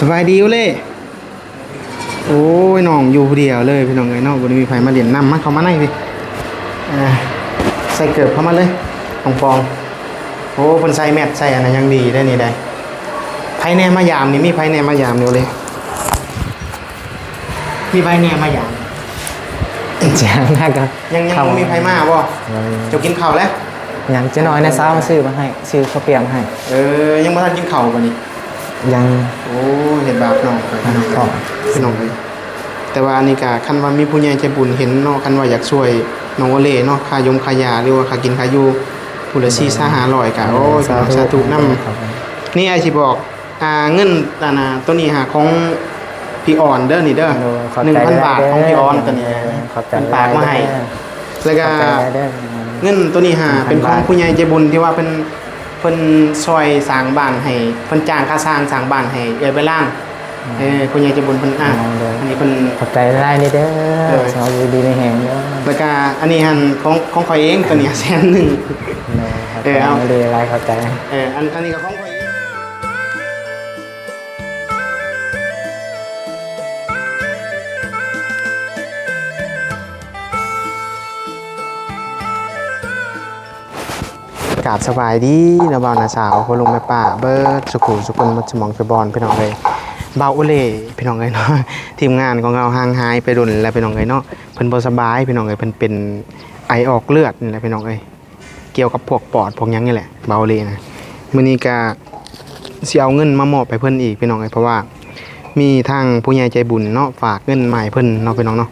สบายดีอยู่เลย โอ้ยน้องอยู่ผู้เดียวเลยพี่น้องเอ้ยน้องบ่ได้มีไผมาเรียนนำมาเข้ามาในพี่อ่าใส่เกิบเข้ามาเลยปองปองๆโอ้เพิ่นใส่แมสใส่อันนั้นยังดีได้นี่ได้ไผแน่มายามนี่มีไผแน่มายามเดียวเลย มีไผแน่มายามเสียงน่าก็ยังยังเข้าบ่มีไผมาบ่เจะกินข้าวแล้วยังจะน้อยนะซ้ามาซื้อมาให้ซื้อข้าวเปียกมาให้ เออยังบ่ทันกินข้าวบ่นี่ ยังโอ้เห็นบาปน้องไปพี่น้องขอพี่น้องเลยแต่ว่าอันนี้ก็คันว่ามีผู้ใหญ่ใจบุญเห็นเนาะคันว่าอยากช่วยน้องโอเล่เนาะค่ายมค่ายาหรือว่าค่ากินค่าอยู่ผู้ละ4 5 500ก็โอ้ยพี่น้องสาธุนำครับผมนี่ไอ้สิบอกอ่าเงินอันน่ะตัวนี้หาของพี่อ่อนเด้อนี่เด้อโอ้ขอบใจ1,000บาทของพี่อ่อนตัวนี้ขอบใจเป็นฝากมาให้แล้วก็ขอบใจเด้อเงินตัวนี้หา1,000เป็นของบาทผู้ใหญ่ใจบุญที่ว่าเป็น เพิ่นซอยสร้างบ้านให้เพิ่นจ้างค่าสร้างสร้างบ้านให้เอื้อยไปล่างเออผู้ใหญ่ใจบุญเพิ่นอะอันนี้เพิ่นขอบใจได้นี่เด้เอออสาวอยู่ดีในแห่งเด้อแล้วก็อันนี้หันของของข่อยเองตัวเนี้ยแสนหนึ่งขอบเอใจอเอาไม่ได้อะไรขอบใจเอออันอันนี้ก็ของข่อยาบสบายดีนะบ่าวนาสาวพ่อลุงแม่ป้าเบิร์ดสุขุสุคนมัดสมองไปบอลพี่น้องเลยเบาอุเล่พี่น้องเลยเนาะทีมงานของเราห่างหายไปดุนแล้วพี่น้องเลยเนาะเพิ่นบ่สบายพี่น้องเลยเพิ่นเป็นไอออกเลือดนี่แหละพี่น้องเลยเกี่ยวกับพวกปอดพวกยังนี่แหละเบาอุเล่นะมื้อนี้ก็สิเอาเงินมามอบให้เพิ่นอีกพี่น้องเลยเพราะว่ามีทางผู้ใหญ่ใจบุญเนาะฝากเงินมาให้เพิ่นเนาะพี่น้องเนาะ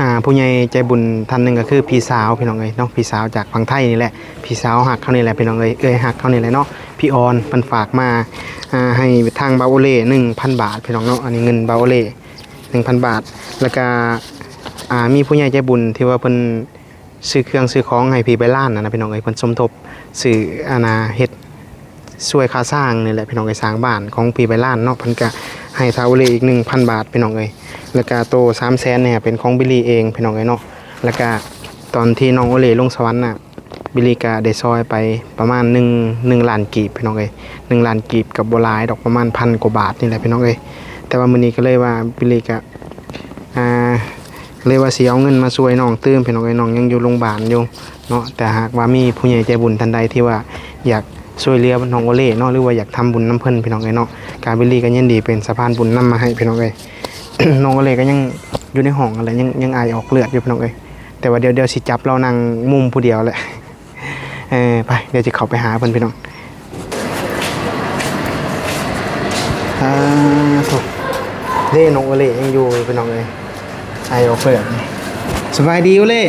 อ่าผู้ใหญ่ใจบุญท่านหนึ่งก็คือพี่สาวพี่น้องเอ้ยเนาะพี่สาวจากฝั่งไทยนี่แหละพี่สาวหักเขานี่แหละพี่น้องเอ้ยเอ้ยหักเขานี่แหละเนาะพี่ออนมันฝากมาอ่าให้ทางบาโอเล่หนึ่งพันบาทพี่น้องเนาะอันนี้เงินบาโอเล่หนึ่งพันบาท แล้วก็อ่ามีผู้ใหญ่ใจบุญที่ว่าเพิ่นซื้อเครื่องซื้อของให้พี่ไปล้านนะนะพี่น้องเอ้ยเพิ่นสมทบซื้ออาณาเฮ็ดช่วยค่าสร้างนี่แหละพี่น้องไอ้สร้างบ้านของปีใบล้านเนาะเพันกะ ให้ทาวเลอีกหนึ่งพันบาทพี่น้องเอ้ยแล้วก็โตสามแสนเนี่ยเป็นของบิลลี่เองพี่น้องเอ้ยเนาะแล้วก็ตอนที่น้องโอเล่ลงสวรรค์น่ะบิลลี่ก็ได้ซอยไปประมาณหนึ่งหนึ่งล้านกีบพี่น้องเอ้ยหนึ่งล้านกีบกับโบลายดอกประมาณพันกว่าบาทนี่แหละพี่น้องเอ้ยแต่ว่ามื้อนี้ก็เลยว่าบิลลี่ก็อ่าเลยว่าเสิเอาเงินมาช่วยน้องตื้มพี่น้องเอ้ยน้องยังอยู่โรงพยาบาลอยู่เนาะแต่หากว่ามีผู้ใหญ่ใจบุญท่านใดที่ว่าอยาก ช่วยเหลือน้องโอเล่เนาะหรือว่าอยากทำบุญน้ำเพิ่นพี่น้องเอ้ยเนาะการบิลลี่ก็ยินดีเป็นสะพานบุญนำมาให้พี่น้องเอ้ยน้องโอเล่ก็ยังอยู่ในห้องอะไรยังยังอายออกเลือดอยู่พี่น้องเอ้ยแต่ว่าเดี๋ยวเดี๋ยวสิจับเรานั่งมุมผู้เดียวแหละเออไปเดี๋ยวจะเข้าไปหาเพิ่นพี่น้องอ่าถูกเล่น้องโอเล่ยังอยู่พี่น้องเอ้ยอออกเลือดสบายดีโอเล่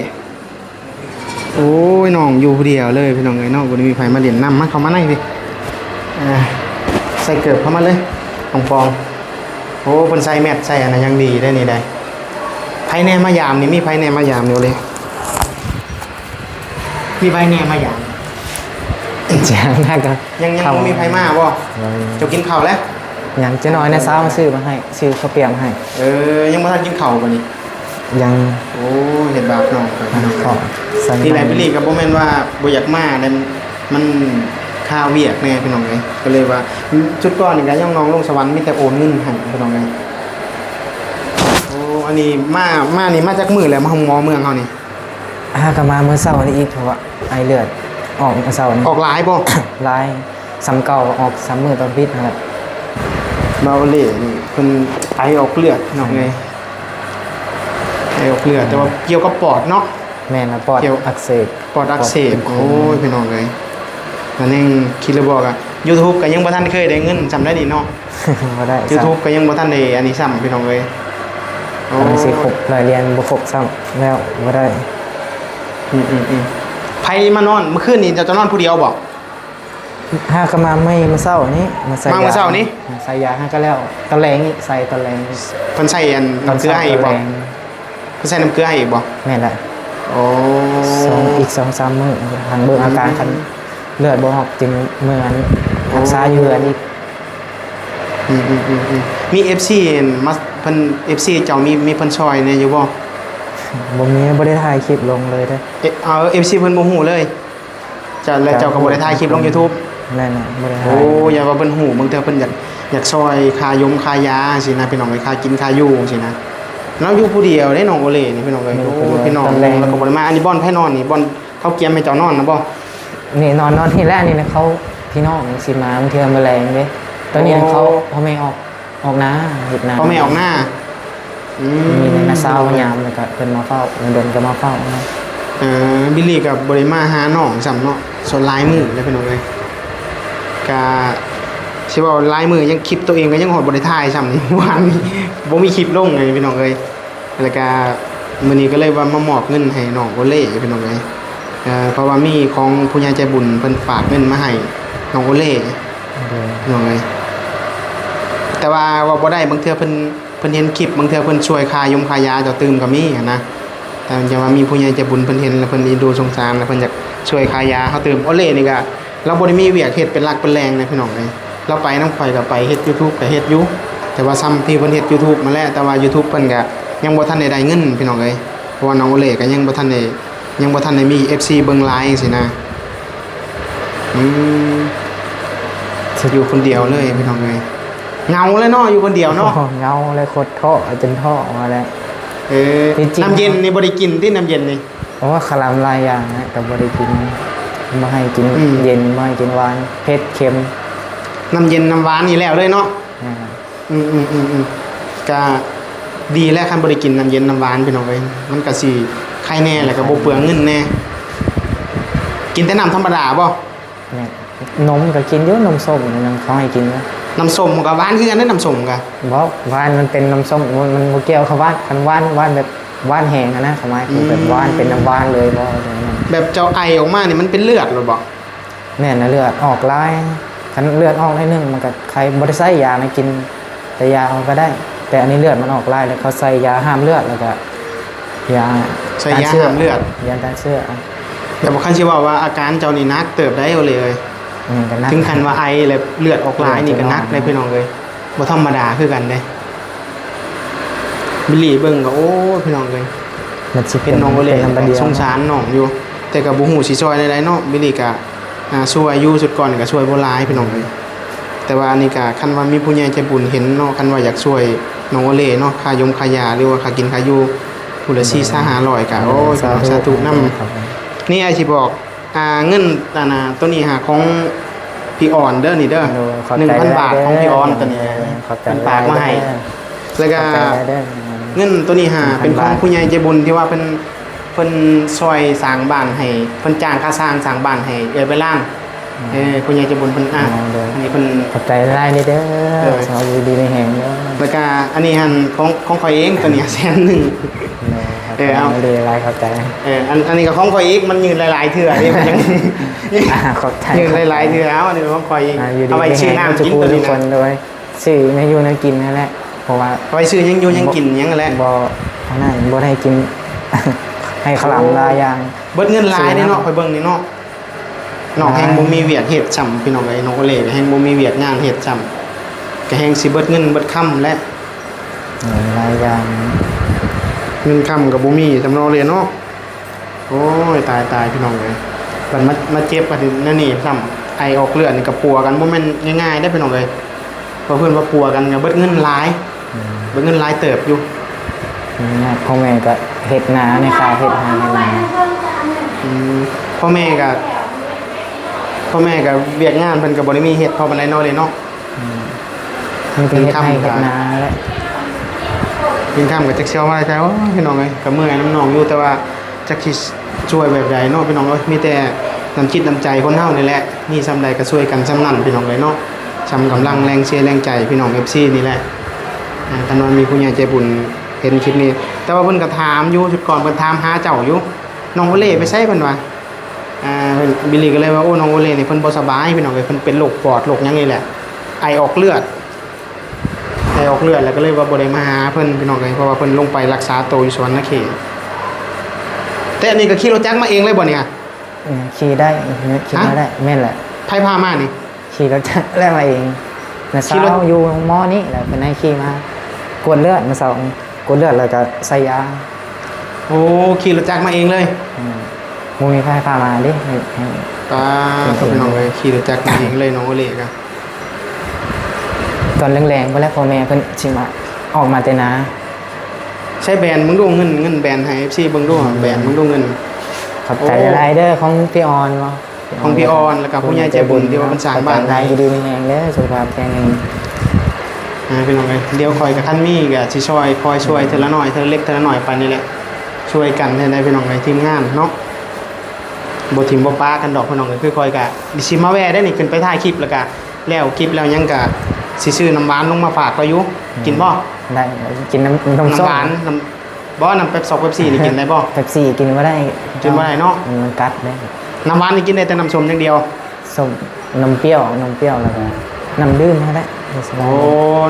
โอ้ยน้องอยู่ผู้เดียวเลยพี่น้องเอ้ยน้องบ่ได้มีไผมาเรียนนำมาเข้ามาในพี่อ่าใส่เกิบเข้ามาเลยปองปองๆโอ้เพิ่นใส่แมสใส่อันนั้นยังดีได้นี่ได้ไผแน่มายามนี่มีไผแน่มายามเดียวเลยมีไผแน่มายามเสียงน่าก็ยังยังเข้าบ่มีไผมาบ่เจะกินข้าวแล้วยังจะน้อยนะซ้ามาซื้อมาให้ซื้อข้าวเปียกมาให้ เออยังบ่ทันกินข้าวบ่นี่ยังโอ้เห็นบาปน้องไปพี่น้องขอใส่ ที่ไหนพี่ลีก็บ่แม่นว่าบ่อยากมาแต่มันข้าวเวียกแน่พี่น้องเอ้ยก็เลยว่าชุดก่อนนี่ก็ย่องน้องลงสวรรค์มีแต่โอนเงินให้พี่น้องเอ้ยโอ้อันนี้มามานี่มาจากมือแล้วมาหงมอเมืองเฮานี่อ่ากลับมาเมื่อเช้านี้อีกเพราะว่าไอเลือดออกเมื่อเช้านี้ออกหลายบ่ลายซ้ำเก่าออกซ้ำมือตอนพิษนะครับมาเอาเล่นี่เพิ่นไอออกเลือดพี่น้องเอ้ยไอออกเลือดแต่ว่าเกี่ยวกับปอดเนาะ แม่นะปอดเกี่ยวอักเสบปอดอักเสบโอ้ยพี่น้องเอ้ยนั่นเองคิดแล้วบอกอะ YouTube ก็ยังบ่ทันเคยได้เงินจำได้ดีเนาะมาได้ YouTube ก็ยังบ่ทันได้อันนี้ซ้ำพี่น้องเอ้ยโอ้อันนี้สิครบรายเรียนบ่ครบซ้ำแล้วบ่ได้อืมอืมอืมไผมานอนเมื่อคืนนี้เจะจะนอนผู้เดียวบ่ห้ากมาไม่มาเศร้านี้มาใส่มาเมื่อเช้านี้ใส่ยาห้าก็แล้วตะแลงอีกใส่ตะแลงเพิ่นใส่อันน้ำเกลือให้อีกบ่ตะแลงเพิ่นใส่น้ำเกลือให้อีกบ่แม่นแหละโอ้ สองอีกสองสามมื้อทางเบิ่งอาการคันเลือดบ่ออกจึงเมื่อนั้นรักษาอยู่อันนี้อืมอืมอืมอืมมี FC มาเพิ่น FC เจ้ามีมีเพิ่นช่วยเนี่ยอยู่บ่บ่มีบ่ได้ถ่ายคลิปลงเลยเด้อเอ๊ะเอา FC เพิ่นบ่ฮู้เลยเจ้าแล้วเจ้าก็บ่ได้ถ่ายคลิปลง YouTube นั่นน่ะบ่ได้ถ่าโอ้ยอย่าว่าเพิ่นฮู้บางเทื่อเพิ่นอยากอยากซอยคายมคายาสินะพี่น้องเลยคากินคาอยู่สินะ เราอยู่ผู้เดียวได้น้องโอเล่นี่พี่น้องเลยโอ้พี่น้องแล้วก็บ่ได้มาอันนี้บ่อนไผนอนนี่บ่อนเขาเกียมให้เจ้านอนนะบ่นี่นอนนอนที่แรกนี่นะเขาพี่น้องสิมาบางทีมันแมลงเด้ตอนนี้เขาพ่อแม่ออกออกนาเห็ดนาพ่อแม่ออกหน้าอืมีในนาเศร้ายามแล้วก็เพิ่นมาเฝ้าเดินก็มาเฝ้านะเอ่อบิลลี่กับบริมาหาน้องสำเนาะส่วนลายมือเลยพี่น้องเลยกา สิว่าลายมือยังคลิปตัวเองก็ยังหดบริทายซ้ำนี่วานนี้บ่มีคลิปลงไงพี่น้องเลยแล้วก็มื้อนี้ก็เลยว่ามามอบเงินให้น้องโอเล่พี่น้องเลยเอ่อเพราะว่ามีของผู้ใหญ่ใจบุญเพิ่นฝากเงินมาให้น้องโอเล่เดินพี่น้องเลยแต่ว่าว่าบ่ได้บางเทื่อเพิ่นเพิ่นเห็นคลิปบางเทื่อเพิ่นช่วยคายมคายาเจ้าตื่มก็มีอะนะแต่จะว่ามีผู้ใหญ่ใจบุญเพิ่นเห็นแล้วเพิ่นดูสงสารแล้วเพิ่นอยากช่วยคายาเขาตื่มโอเล่นี่ก็เราบ่ได้มีเวียกเฮ็ดเป็นหลักเป็นแรงนะพี่น้องเลย เราไปน้ำข่อยก็ไปเฮ็ด YouTube ก็เฮ็ดอยู่แต่ว่าซ้ำที่เพิ่นเฮ็ด YouTube มาแล้วแต่ว่า YouTube เพิ่นก็ยังบ่ทันได้ได้เงินพี่น้องเลยเพราะว่าน้องโอเล่ก็ยังบ่ทันได้ยังบ่ทันได้มี FC เบิ่งไลฟ์จังซี่นะอืมจะอยู่คนเดียวเลยพี่น้องเลยเหงาเลยเนาะอยู่คนเดียวเนาะโอ้เงาเลยโคตรท่อจนท่อออกมาแล้วเออจริงๆน้ำเย็นนี่บ่ได้กินที่น้ำเย็นนี่เพราะว่าคลามหลายอย่างนะแต่บ่ได้กินมาให้กินอืมเย็นมาให้กินหวานเผ็ดเค็ม น้ำเย็นน้ำหวานนี่แล้วเลยเนาะนะฮะอืมอืมอืมอืมก็ดีแล้วคันบริกินน้ำเย็นน้ำหวานพี่น้องเอ้ยมันก็สิไข่แน่แล้วก็บ่เปลืองเงินแน่กินแต่น้ำธรรมดาบ่เนี่ยนมก็กินเยอะนมส้มยังเขาให้กินนะน้ำส้มก็หวานคือกันได้น้ำส้มก็บอกหวานมันเป็นน้ำส้มมันมันบ่เกี่ยวเขาหวานคันหวานหวานแบบหวานแห้งอะนะเขาหมายคือแบบหวานเป็นน้ำหวานเลยบ่อะไรนั่นแบบเจ้าไอออกมานี่มันเป็นเลือดหรือบ่แม่นนะเลือดออกลาย คันเลือดออกได้นึงมันก็ใครบ่ได้ใส่ยานะกินแต่ยาเอาก็ได้ แต่อันนี้เลือดมันออกลายแล้วเขาใส่ยาห้ามเลือดแล้วก็ยาใส่ยาห้ามเลือดยาต้านเชื้อแต่บ่คันสิว่าว่าอาการเจ้านี่หนักเติบได้เอาเลยอืมก็นักถึงขั้นว่าไอแล้วเลือดออกหลายนี่ก็หนักได้พี่น้องเอ้ยบ่ธรรมดาคือกันเด้บิลลี่เบิ่งก็โอ้พี่น้องเอ้ยมันสิเป็นน้องโอเล่ป็นลำบากเดียวสงสารน้องอยู่ แต่กับบุหูสิช่วยได้ๆเนาะบิลลี่ก็อ่า ช่วยอยู่สุดก่อนก็ช่วยบ่หลายพี่น้องเลยแต่ว่าอันนี้ก็คันว่ามีผู้ใหญ่ใจบุญเห็นเนาะคันว่าอยากช่วยน้องโอเล่เนาะค่ายมค่ายาหรือว่าค่ากินค่าอยู่ผู้ละ4 5 500ก็โอ้ยพี่น้องสาธุนํครับผมนี่ไอ้สิบอกอ่าเงินอันน่ะตัวนี้หาของพี่อ่อนเด้อนี่เด้อขอบใจ1,000บาทของพี่อ่อนตัวนี้ขอบใจเป็นฝากมาให้แล้วก็ขอบใจได้เงินตัวนี้หา1,000เป็นของบาทผู้ใหญ่ใจบุญที่ว่าเพิ่นเพิ่นซอยสร้างบ้านให้เพิ่นจ้างค่าสร้างสร้างบ้านให้เอยไปล่างเออผู้ใหญ่ใจบุญเพิ่นอะอ๋อเด้ออั อันนี้เพิ่น ขอบใจได้นี่เด้เอออ สาวอยู่ดีในแห่งเด้อแล้วก็อันนี้หันของของข่อยเองตัวเนี้ยแสนหนึ่งเออเอา ไม่ได้อะไรขอบใจเอออันอันนี้ก็ของข่อยเองมันยืนหลายๆเทื่อนี่มันยัง อ่าขอบใจยืนหลายๆเทื่อเอาอันนี้ของข่อยเองอ่าอยู่ดีเอาไว้ในชื่อแห่งน้ำทุกกินผู้ตัวทุนี้กคนะนด้วยสื่อในอยู่ในกินนั่นแหละเพราะว่า เอาไว้ชื่อยังอยู่ยังกินยังแหละ บ่อันนั้นบ่ได้กิน ให้ขาวหลามลายอย่างเบิดเงินหลายนี่เนาะข่อยเบิ่งนี่เนาะน้องแฮงบ่มีเวียกเฮ็ดซ้ำพี่น้องเอ้ยน้องโอเล่ก็แฮงบ่มีเวียกงานเฮ็ดซ้ำก็แฮงสิเบิดเงินเบิดค่ำและลายอย่างเงินคำกับบุมีสำรองเรียนเนาะโอ้ยตายตายพี่น้องเลยมันมามาเจ็บกันนั่นนี่ซ้ำไอออกเลือดนี่กับปัวกันบ่แม่นง่ายๆได้พี่น้องเลยเพราะเพื่อนว่าปัวกันกับเบิดเงินหลายเบิดเงินหลายเติบอยู่นี่ พ่อแม่ก็เฮ็ดนาในคาเฮ็ดนาให้นาอืมพ่อแม่กับพ่อแม่กับเวียกงานเพิ่นก็บ่ได้มีเฮ็ดพอปานใดเนาะเลยเนาะมีแต่เฮ็ดให้เฮ็ดนาแหละกินข้ามกับจักเชียวว่าใช่ว่าพี่น้องเลยกับเมื่อยน้ำน้องอยู่แต่ว่าจักสิช่วยแบบใดเนาะพี่น้องเอ้ยมีแต่น้ำจิตน้ำใจคนเฮานี่แหละนี่ซำใดก็ช่วยกันซ้ำนั้นพี่น้องเลยเนาะซ้ำกำลังแรงเชียร์แรงใจพี่น้อง FC นี่แหละอ่าท่านว่ามีผู้ใหญ่ใจบุญ เห็นคลิปนี้ แต่ว่าเพิ่นก็ถามอยู่จุดก่อนเพิ่นถามหาเจ้าอยู่น้องโอเล่ไปใช้เพิ่นว่าอ่าเพิ่นบิลลี่ก็เลยว่าโอ้น้องโอเล่นี่เพิ่นบ่สบายพี่น้องเอ้ยเพิ่นเป็นโรคปอดโรคหยังนี่แหละไอออกเลือดไอออกเลือดแล้วก็เลยว่าบ่ได้มาหาเพิ่นพี่น้องเอ้ยเพราะว่าเพิ่นลงไปรักษาตัวอยู่สวรรณเขตแต่อันนี้ก็ขี่รถจักรมาเองเลยบ่เนี่ยอืมขี่ได้ขี่มาได้แม่นแหละไผพามานี่ขี่รถจักรได้มาเองนะขี่เช้ารถอยู่มอนี่แหละเป็นนายขี่มากวดเลือดมาสอง กวดเลือดแล้วก็ใส่ยาโอ้ขี่รถจักรมาเองเลยอืมมูมีไฟฟ้ามาดิให้ให้ตาพี่น้องเอ้ยขี่รถจักรมาเองเลยน้องโอเล่ก็ตอนแรงๆไปแล้วพ่อแม่เพิ่นสิมาออกมาแต่นาใช้แบรนด์มึงดูเงินเงินแบรนด์ให้ FC เบิ่งดูแบรนด์มึงดูเงินขอบใจโอ้หลายๆเด้อของพี่ออนบ่ของพี่ออนแล้วก็ผู้ใหญ่ใจบุญที่ว่าเพิ่นสร้างบ้านขอบใจหลายดีๆมีแรงเด้อสุขภาพแข็งแรงอ่า พี่น้องเอ้ยเดี๋ยวคอยกับคันมีก็สิช่วยคอยช่วยเทอละหน่อยเทอละเล็กเทอละหน่อยไปนี่แหละช่วยกันให้ได้พี่น้องเอ้ยทีมงานเนาะบ่ทิมบ่ปากันดอกพี่น้องเอ้ยคือคอยกะดิสิมาแวะได้นี่ขึ้นไปถ่ายคลิปแล้วก็แล้วคลิปแล้วยังก็สิซื้อน้ำหวานลงมาฝากก็อยู่กินบ่ได้กินน้ำนมน้ำส้มหวานน้ำบ่น้ำเป๊ปซอกเป๊ปซี่นี่กินได้บ่เป๊ปซี่กินบ่ได้กินบ่ได้เนาะมันกัดได้น้ำหวานนี่กินได้แต่น้ำส้มอย่างเดียวส้มนมเปรี้ยวนมเปรี้ยวแล้วก็น้ำดื่มให้ได้ โอ้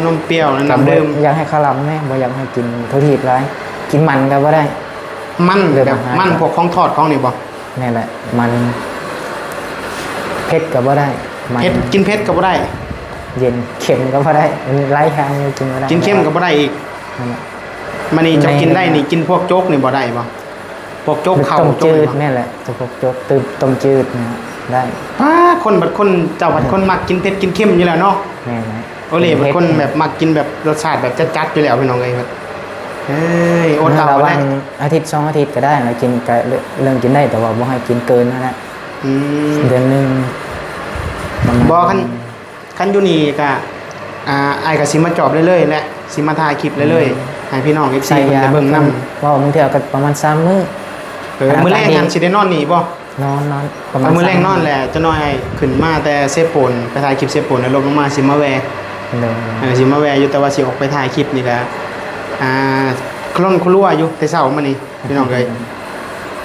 นมเปรี้ยวและน้ำดื่มอยากให้ข้าวลำแม่บ่อยากให้กินทุกทีไรกินมันก็บ่ได้ มันเดี๋ยวแบบมาหามันก่อนพวกของทอดของนี่บ่นี่แหละ มันเผ็ดก็บ่ได้มันเผ็ดกินเผ็ดก็บ่ได้ เย็นเค็มก็บ่ได้มันไร้ทางเลยกินบ่ได้กินเค็มก็บ่ได้อีกนั่นแหละมันนี่จะในกินได้นี่กินพวกโจ๊กนี่บ่ได้บ่พวกโจ๊กข้าวต้มโจ๊กจืนี่ดบ่นี่แหละจะพวกจกตื่นต้มจืดนะ ได้ป้าคนบัดคนเจ้าบัดคนมักกินเผ็ดกินเค็มอยู่แล้วเนาะแม่นะโอเล่บัดคนแบบมักกินแบบรสชาติแบบจัดๆอยู่แล้วพี่น้องเอ้ยบัดเอ้ยอดเอาระวัแล้งอาทิตย์สองอาทิตย์ก็ได้นะกินก็เรื่องกินได้แต่ว่าบ่ให้กินเกินนั่นแหละอืม เดือนหนึงประมาณบ่คันคันอยู่นี่ก็อ่าอ้ายก็สิมาจอบเรื่อยๆแหละสิมาถ่ายคลิปเรื่อยๆให้พี่น้อง FC ใส่เพิ่นยาได้เบิ่งนํว่ามึงเที่ยวกันประมาณสามมื้อ เออมื้อแรกหันสิได้นอนนี่บ่ นอนนอนประมาณเอามื้อแรกสนอนแหละจะน้อยขึ้นมาแต่เซฟโปนไปถ่ายคลิปเซฟโปนแล้วลงลงมาสิมาแวะเลยเออสิมาแวะอยู่แต่ว่าสิออกไปถ่ายคลิปนี่ก็อ่าคล่อนครัวอยู่แต่เช้ามานี่พี่น้องเอ้ย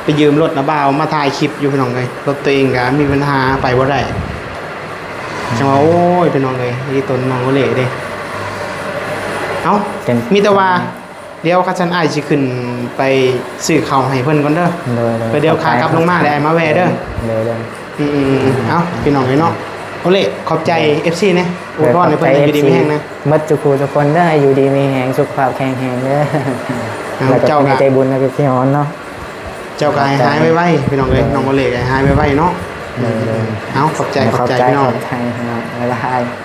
ไปยืมรถนะบ่าวมาถ่ายคลิปอยู่พี่น้องเอ้ยรถตัวเองก็มีปัญหาไปบ่ได้จังว่าโอ้ยพี่น้องเอ้ยนี่ต้นน้องโอเล่เด้เอ้าเป็นมีแต่ว่า เดี๋ยวคัชันอ้ายสิขึ้นไปซื้อข้าวให้เพิ่นก่อนเด้อเลยเลยไปเดี๋ยวขากลับลงมาเดี๋ยวไอ้มาแวะเด้อเลยเลยอืมๆๆเอ้าพี่น้องเลยเนาะโอเล่ขอบใจ FC นะอวยพรให้เพิ่นอยู่ดีมีแฮงนะมัดจุคูทุกคนได้อยู่ดีมีแหงสุขภาพแข็งแรงเด้อเอาแล้วก็เจ้าก็มีใจบุญนะพี่พี่ฮอนเนาะเจ้าก็ให้หายไวๆพี่น้องเลยน้องโอเล่ก็ให้หายไวๆเนาะเลยเลยเอ้าขอบใจขอบใจพี่น้องขอบใจฮะบ๊ายบาย